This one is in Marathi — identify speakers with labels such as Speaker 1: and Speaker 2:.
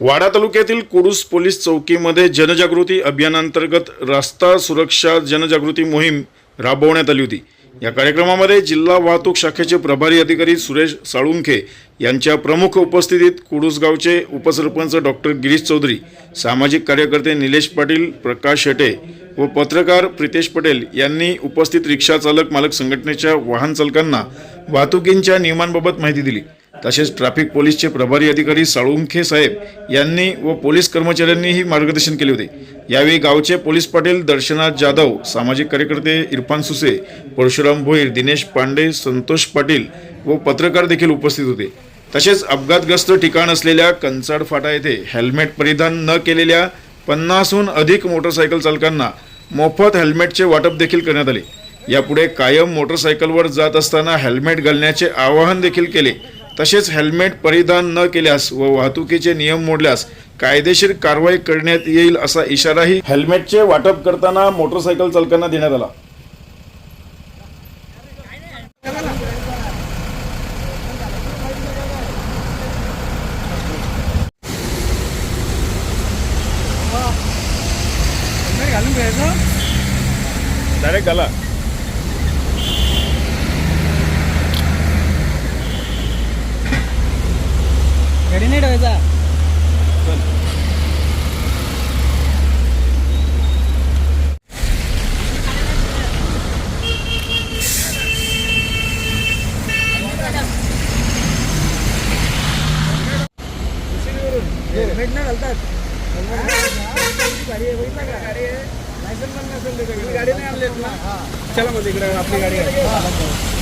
Speaker 1: वाडा तालुक्यातील कुडूस पोलीस चौकीमध्ये जनजागृती अभियानांतर्गत रस्ता सुरक्षा जनजागृती मोहीम राबवण्यात आली होती. या कार्यक्रमामध्ये जिल्हा वाहतूक शाखेचे प्रभारी अधिकारी सुरेश साळुंखे यांच्या प्रमुख उपस्थितीत कुडूसगावचे उपसरपंच डॉक्टर गिरीश चौधरी सामाजिक कार्यकर्ते निलेश पाटील प्रकाश शेटे व पत्रकार प्रितेश पटेल यांनी उपस्थित रिक्षा चालक मालक संघटनेच्या वाहन चालकांना वाहतुकींच्या नियमांबाबत माहिती दिली. तसेच ट्रॅफिक पोलीसचे प्रभारी अधिकारी साळुंखे साहेब यांनी व पोलीस कर्मचाऱ्यांनीही मार्गदर्शन केले होते. यावेळी गावचे पोलीस पाटील दर्शनाथ जाधव सामाजिक कार्यकर्ते इरफान सुसे परशुराम भोईर दिनेश पांडे संतोष पाटील व पत्रकार देखील उपस्थित होते. तसेच अपघातग्रस्त ठिकाण असलेल्या कंचाड फाटा येथे हेल्मेट परिधान न केलेल्या पन्नासहून अधिक मोटरसायकल चालकांना मोफत हेल्मेटचे वाटप देखील करण्यात आले. यापुढे कायम मोटरसायकलवर जात असताना हेल्मेट घालण्याचे आवाहन देखील केले. तसेच हेल्मेट परिधान न केल्यास व वाहतुकीचे नियम मोडल्यास कायदेशीर कारवाई करण्यात येईल असा इशाराही हेल्मेटचे वाटप करताना मोटरसायकल चालकांना देण्यात आला. डायरेक्ट आला.
Speaker 2: गाडी नाही ठेवायचा. हेल्मेट नाही घालतात. गाडी आहे बघितला का गाडी आहे लायसन पण नसेल गाडी नाही ना? चला मग इकडे आपली गाडी आहे